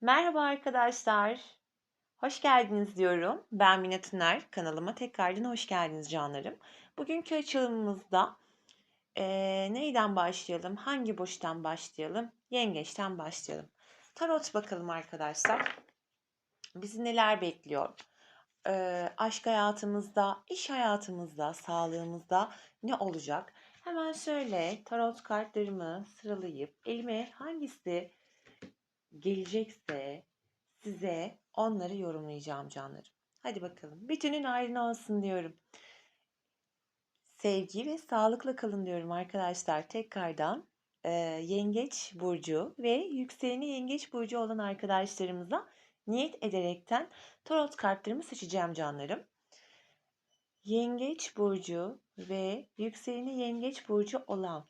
Merhaba arkadaşlar. Hoş geldiniz diyorum. Ben Mine Tüner. Kanalıma tekrardan hoş geldiniz canlarım. Bugünkü açılımımızda eee, neyden başlayalım? Hangi burçtan başlayalım? Yengeçten başlayalım. Tarot bakalım arkadaşlar. Bizi neler bekliyor? Eee, aşk hayatımızda, iş hayatımızda, sağlığımızda ne olacak? Hemen şöyle tarot kartlarımı sıralayıp elime hangisi gelecekse size onları yorumlayacağım canlarım. Hadi bakalım. Bütünün ayrına olsun diyorum. Sevgi ve sağlıkla kalın diyorum arkadaşlar. Tekrardan e, Yengeç Burcu ve yükseleni Yengeç Burcu olan arkadaşlarımıza niyet ederekten tarot kartlarımı seçeceğim canlarım. Yengeç Burcu ve yükseleni Yengeç Burcu olan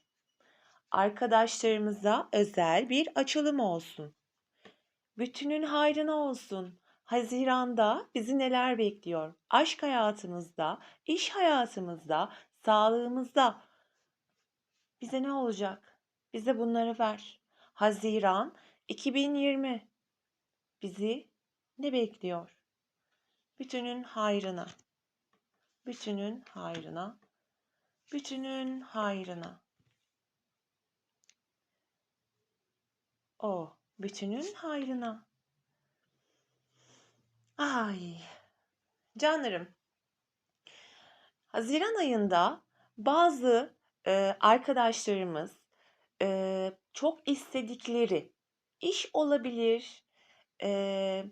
arkadaşlarımıza özel bir açılım olsun. Bütünün hayrına olsun. Haziranda bizi neler bekliyor? Aşk hayatımızda, iş hayatımızda, sağlığımızda bize ne olacak? Bize bunları ver. Haziran 2020 bizi ne bekliyor? Bütünün hayrına. Bütünün hayrına. Bütünün hayrına. O bütünün hayrına. Ay canlarım. Haziran ayında bazı e, arkadaşlarımız e, çok istedikleri iş olabilir, e,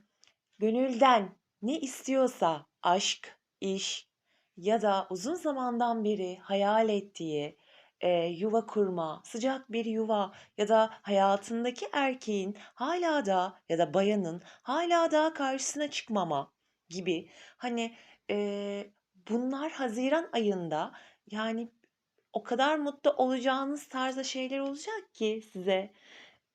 gönülden ne istiyorsa aşk, iş ya da uzun zamandan beri hayal ettiği e, yuva kurma, sıcak bir yuva ya da hayatındaki erkeğin hala da ya da bayanın hala da karşısına çıkmama gibi hani e, bunlar Haziran ayında yani o kadar mutlu olacağınız tarzda şeyler olacak ki size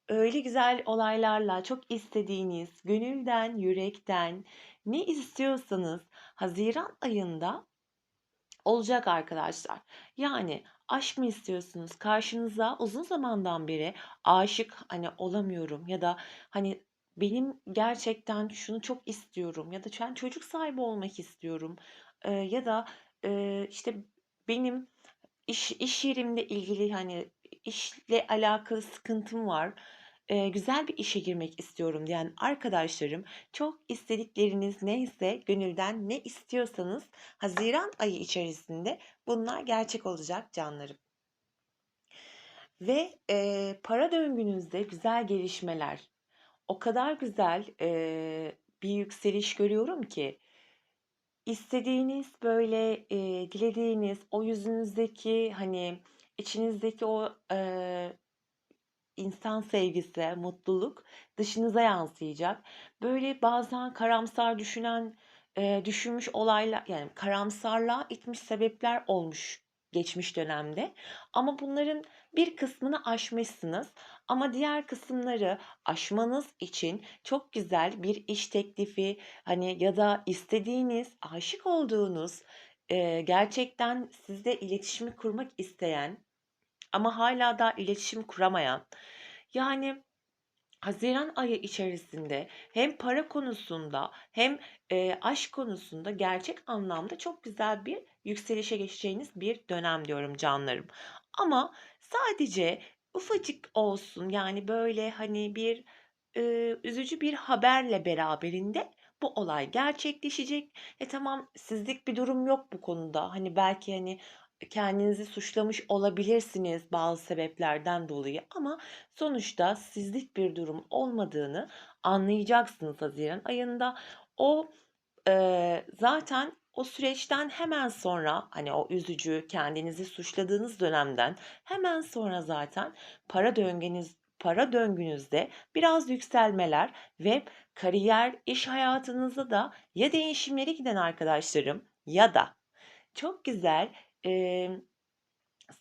öyle güzel olaylarla çok istediğiniz gönülden yürekten ne istiyorsanız Haziran ayında olacak arkadaşlar. Yani aşk mı istiyorsunuz? Karşınıza uzun zamandan beri aşık hani olamıyorum ya da hani benim gerçekten şunu çok istiyorum ya da ben çocuk sahibi olmak istiyorum Eee, ya da eee, işte benim iş iş yerimle ilgili hani işle alakalı sıkıntım var. Eee, güzel bir işe girmek istiyorum diyen arkadaşlarım çok istedikleriniz neyse gönülden ne istiyorsanız Haziran ayı içerisinde bunlar gerçek olacak canlarım. Ve eee, para döngünüzde güzel gelişmeler. O kadar güzel eee, bir yükseliş görüyorum ki istediğiniz böyle eee, dilediğiniz o yüzünüzdeki hani içinizdeki o eee, insan sevgisi, mutluluk dışınıza yansıyacak. Böyle bazen karamsar düşünen, düşünmüş olaylar yani karamsarlığa itmiş sebepler olmuş geçmiş dönemde. Ama bunların bir kısmını aşmışsınız. Ama diğer kısımları aşmanız için çok güzel bir iş teklifi hani ya da istediğiniz, aşık olduğunuz, gerçekten sizle iletişimi kurmak isteyen ama hala da iletişim kuramayan, yani Haziran ayı içerisinde hem para konusunda hem, eee, aşk konusunda gerçek anlamda çok güzel bir yükselişe geçeceğiniz bir dönem diyorum canlarım. Ama sadece ufacık olsun, yani, böyle, hani, bir, ııı, üzücü bir haberle beraberinde bu olay gerçekleşecek. E, tamam, sizlik bir durum yok bu konuda. Hani, belki, hani, kendinizi suçlamış olabilirsiniz bazı sebeplerden dolayı ama sonuçta sizlik bir durum olmadığını anlayacaksınız haziran ayında. O, eee, zaten o süreçten hemen sonra, hani, o üzücü, kendinizi suçladığınız dönemden hemen sonra zaten para döngeniz para döngünüzde biraz yükselmeler ve kariyer, iş hayatınızda da ya değişimlere giden arkadaşlarım ya da çok güzel, emm,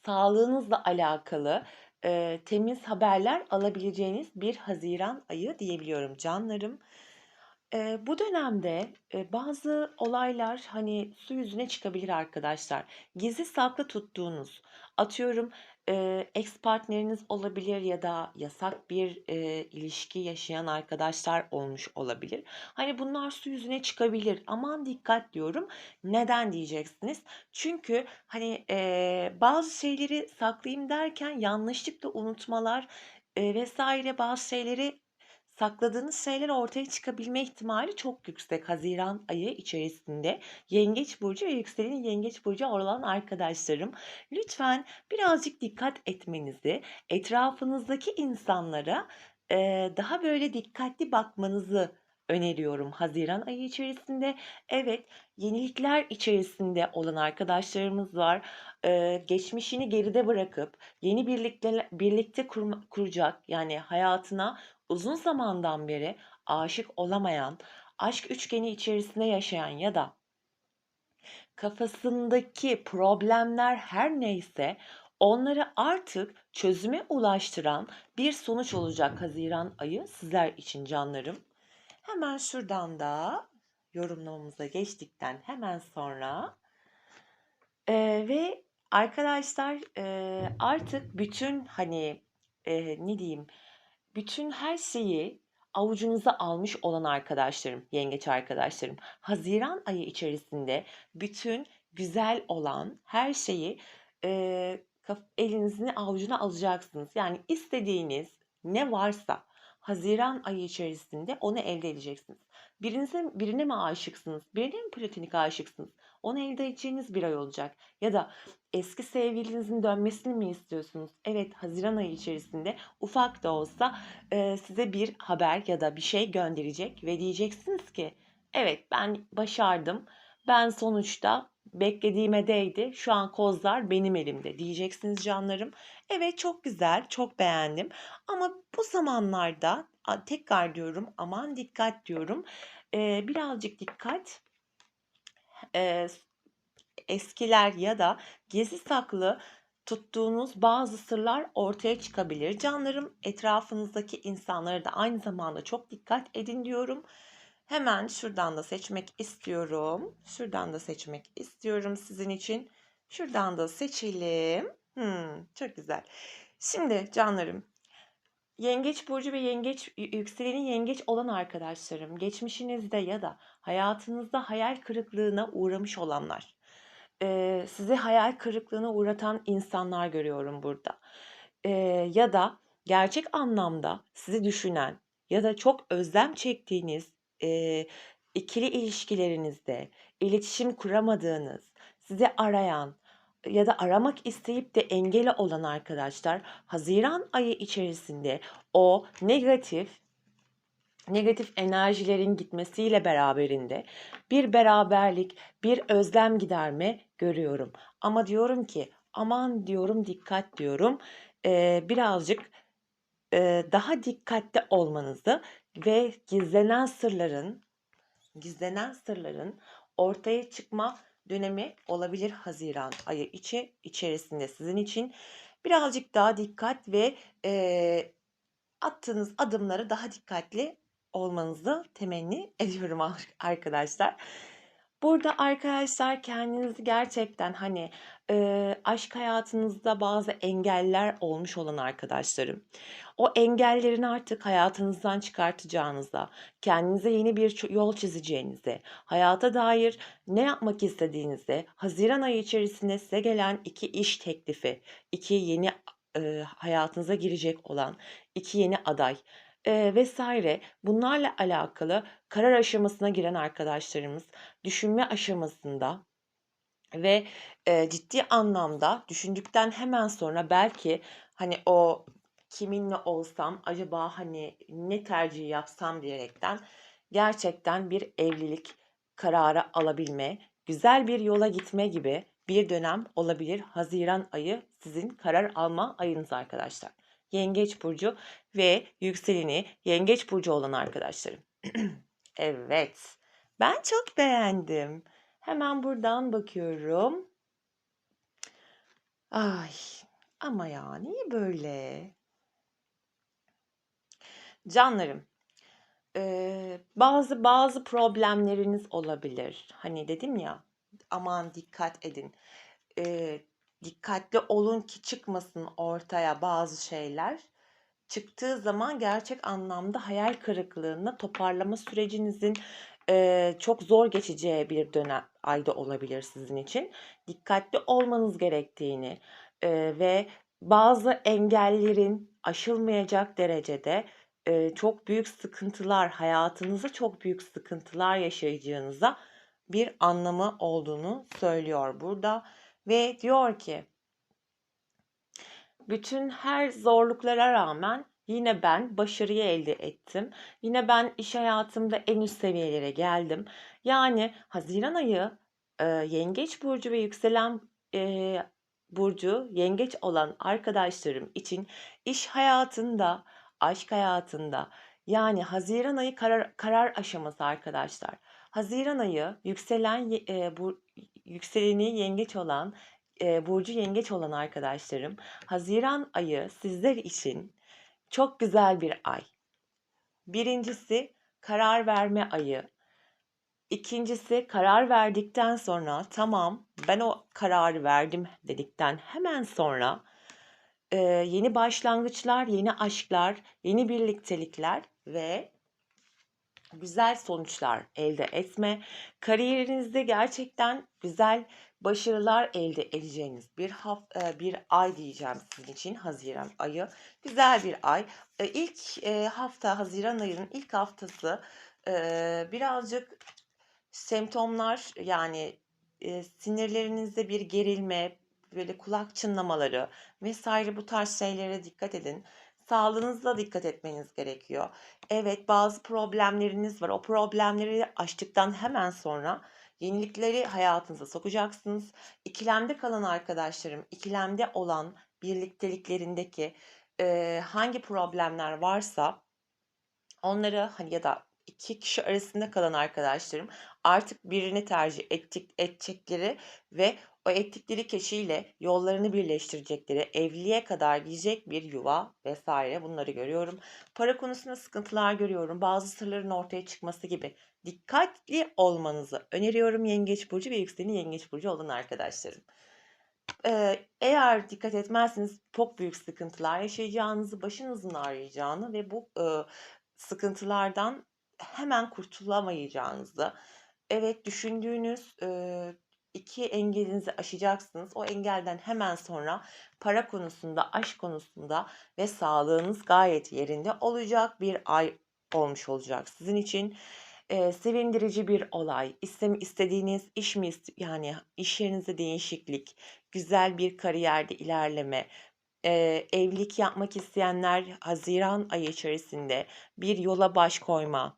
sağlığınızla alakalı, eee, temiz haberler alabileceğiniz bir haziran ayı diyebiliyorum canlarım. Eee, bu dönemde, eee, bazı olaylar, hani, su yüzüne çıkabilir arkadaşlar. Gizli saklı tuttuğunuz, atıyorum, Eee, ex partneriniz olabilir ya da yasak bir, eee, ilişki yaşayan arkadaşlar olmuş olabilir. Hani, bunlar su yüzüne çıkabilir. Aman dikkat diyorum. Neden diyeceksiniz. Çünkü, hani, eee, bazı şeyleri saklayayım derken yanlışlıkla unutmalar, eee, vs. bazı şeyleri sakladığınız şeyler ortaya çıkabilme ihtimali çok yüksek haziran ayı içerisinde. Yengeç burcu ve yükselenin yengeç burcu olan arkadaşlarım, lütfen birazcık dikkat etmenizi, etrafınızdaki insanlara, eee, daha böyle dikkatli bakmanızı öneriyorum haziran ayı içerisinde. Evet, yenilikler içerisinde olan arkadaşlarımız var. Eee, geçmişini geride bırakıp yeni birlikte birlikte kurma kuracak, yani hayatına uzun zamandan beri aşık olamayan, aşk üçgeni içerisinde yaşayan ya da kafasındaki problemler her neyse onları artık çözüme ulaştıran bir sonuç olacak haziran ayı sizler için canlarım. Hemen şuradan da yorumlamamıza geçtikten hemen sonra eee, ve arkadaşlar eee, artık bütün hani eee, ne diyeyim bütün her şeyi avucunuza almış olan arkadaşlarım, yengeç arkadaşlarım. Haziran ayı içerisinde bütün güzel olan her şeyi kaf elinizin avucuna alacaksınız. Yani istediğiniz ne varsa haziran ayı içerisinde onu elde edeceksiniz. Birinize birine mi aşıksınız? Birine mi platonik aşıksınız? Onu elde edeceğiniz bir ay olacak. Ya da eski sevgilinizin dönmesini mi istiyorsunuz? Evet, haziran ayı içerisinde ufak da olsa eee, size bir haber ya da bir şey gönderecek ve diyeceksiniz ki evet ben başardım. Ben sonuçta beklediğime değdi. Şu an kozlar benim elimde diyeceksiniz canlarım. Evet çok güzel, çok beğendim. Ama bu zamanlarda tekrar diyorum aman dikkat diyorum. Eee, birazcık dikkat. Eee, eskiler ya da gizli saklı tuttuğunuz bazı sırlar ortaya çıkabilir. Canlarım etrafınızdaki insanlara da aynı zamanda çok dikkat edin diyorum. Hemen şuradan da seçmek istiyorum. Şuradan da seçmek istiyorum sizin için. Şuradan da seçelim. Hmm, çok güzel. Şimdi canlarım Yengeç burcu ve yengeç yükselenin yengeç olan arkadaşlarım, geçmişinizde ya da hayatınızda hayal kırıklığına uğramış olanlar, eee, sizi hayal kırıklığına uğratan insanlar görüyorum burada. Eee, ya da gerçek anlamda sizi düşünen ya da çok özlem çektiğiniz, eee, ikili ilişkilerinizde iletişim kuramadığınız, sizi arayan ya da aramak isteyip de engeli olan arkadaşlar haziran ayı içerisinde o negatif negatif enerjilerin gitmesiyle beraberinde bir beraberlik, bir özlem giderme görüyorum. Ama diyorum ki aman diyorum dikkat diyorum. Eee, birazcık eee, daha dikkatli olmanızı ve gizlenen sırların gizlenen sırların ortaya çıkma dönemi olabilir haziran ayı içi içerisinde sizin için. Birazcık daha dikkat ve eee, attığınız adımları daha dikkatli olmanızı temenni ediyorum ar- arkadaşlar. Burada arkadaşlar kendinizi gerçekten hani eee, aşk hayatınızda bazı engeller olmuş olan arkadaşlarım. O engellerini artık hayatınızdan çıkartacağınıza, kendinize yeni bir yol çizeceğinize, hayata dair ne yapmak istediğinize, Haziran ayı içerisinde size gelen iki iş teklifi, iki yeni eee, hayatınıza girecek olan iki yeni aday eee, vesaire bunlarla alakalı karar aşamasına giren arkadaşlarımız düşünme aşamasında ve eee, ciddi anlamda düşündükten hemen sonra belki hani o kiminle olsam acaba hani ne tercih yapsam diyerekten gerçekten bir evlilik kararı alabilme, güzel bir yola gitme gibi bir dönem olabilir. Haziran ayı sizin karar alma ayınız arkadaşlar. Yengeç burcu ve yükseleni Yengeç burcu olan arkadaşlarım. Evet. Ben çok beğendim. Hemen buradan bakıyorum. Ay ama ya niye böyle? Canlarım, eee, bazı bazı problemleriniz olabilir. Hani dedim ya, aman dikkat edin. Eee, dikkatli olun ki çıkmasın ortaya bazı şeyler. Çıktığı zaman gerçek anlamda hayal kırıklığına toparlama sürecinizin çok zor geçeceği bir dönem ayda olabilir sizin için. Dikkatli olmanız gerektiğini ve bazı engellerin aşılmayacak derecede çok büyük sıkıntılar, hayatınızda çok büyük sıkıntılar yaşayacağınıza bir anlamı olduğunu söylüyor burada ve diyor ki bütün her zorluklara rağmen yine ben başarıyı elde ettim. Yine ben iş hayatımda en üst seviyelere geldim. Yani Haziran ayı e, Yengeç burcu ve yükselen e, burcu Yengeç olan arkadaşlarım için iş hayatında, aşk hayatında yani Haziran ayı karar, karar aşaması arkadaşlar. Haziran ayı yükselen e, bu yükseleni yengeç olan e, burcu yengeç olan arkadaşlarım Haziran ayı sizler için çok güzel bir ay. Birincisi karar verme ayı. İkincisi karar verdikten sonra tamam ben o kararı verdim dedikten hemen sonra e, yeni başlangıçlar, yeni aşklar, yeni birliktelikler ve güzel sonuçlar elde etme, kariyerinizde gerçekten güzel başarılar elde edeceğiniz bir haf e, bir ay diyeceğim sizin için Haziran ayı. Güzel bir ay. E, İlk e, hafta Haziran ayının ilk haftası birazcık semptomlar yani sinirlerinizde bir gerilme, böyle kulak çınlamaları vesaire bu tarz şeylere dikkat edin. Sağlığınıza dikkat etmeniz gerekiyor. Evet bazı problemleriniz var. O problemleri aştıktan hemen sonra yenilikleri hayatınıza sokacaksınız. İkilemde kalan arkadaşlarım, ikilemde olan birlikteliklerindeki e, hangi problemler varsa onları hani ya da iki kişi arasında kalan arkadaşlarım artık birini tercih ettik, edecekleri ve o ettikleri kişiyle yollarını birleştirecekleri, evliliğe kadar gidecek bir yuva vesaire bunları görüyorum. Para konusunda sıkıntılar görüyorum. Bazı sırların ortaya çıkması gibi. Dikkatli olmanızı öneriyorum Yengeç Burcu ve yükselen Yengeç Burcu olan arkadaşlarım. Ee, eğer dikkat etmezseniz çok büyük sıkıntılar yaşayacağınızı, başınızın ağrıyacağını ve bu e, sıkıntılardan hemen kurtulamayacağınızı, evet düşündüğünüz e, iki engelinizi aşacaksınız. O engelden hemen sonra para konusunda, aşk konusunda ve sağlığınız gayet yerinde olacak bir ay olmuş olacak sizin için. Ee, sevindirici bir olay, istem istediğiniz iş mi yani iş yerinizde değişiklik, güzel bir kariyerde ilerleme, e, evlilik yapmak isteyenler Haziran ayı içerisinde bir yola baş koyma,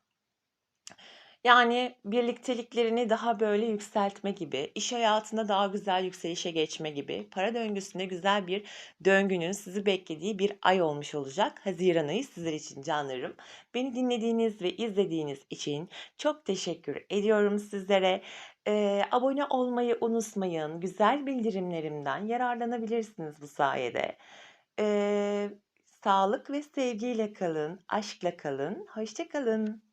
yani birlikteliklerini daha böyle yükseltme gibi, iş hayatında daha güzel yükselişe geçme gibi, para döngüsünde güzel bir döngünün sizi beklediği bir ay olmuş olacak. Haziran ayı sizler için canlarım. Beni dinlediğiniz ve izlediğiniz için çok teşekkür ediyorum sizlere. Ee, abone olmayı unutmayın. Güzel bildirimlerimden yararlanabilirsiniz bu sayede. Ee, sağlık ve sevgiyle kalın, aşkla kalın, hoşça kalın.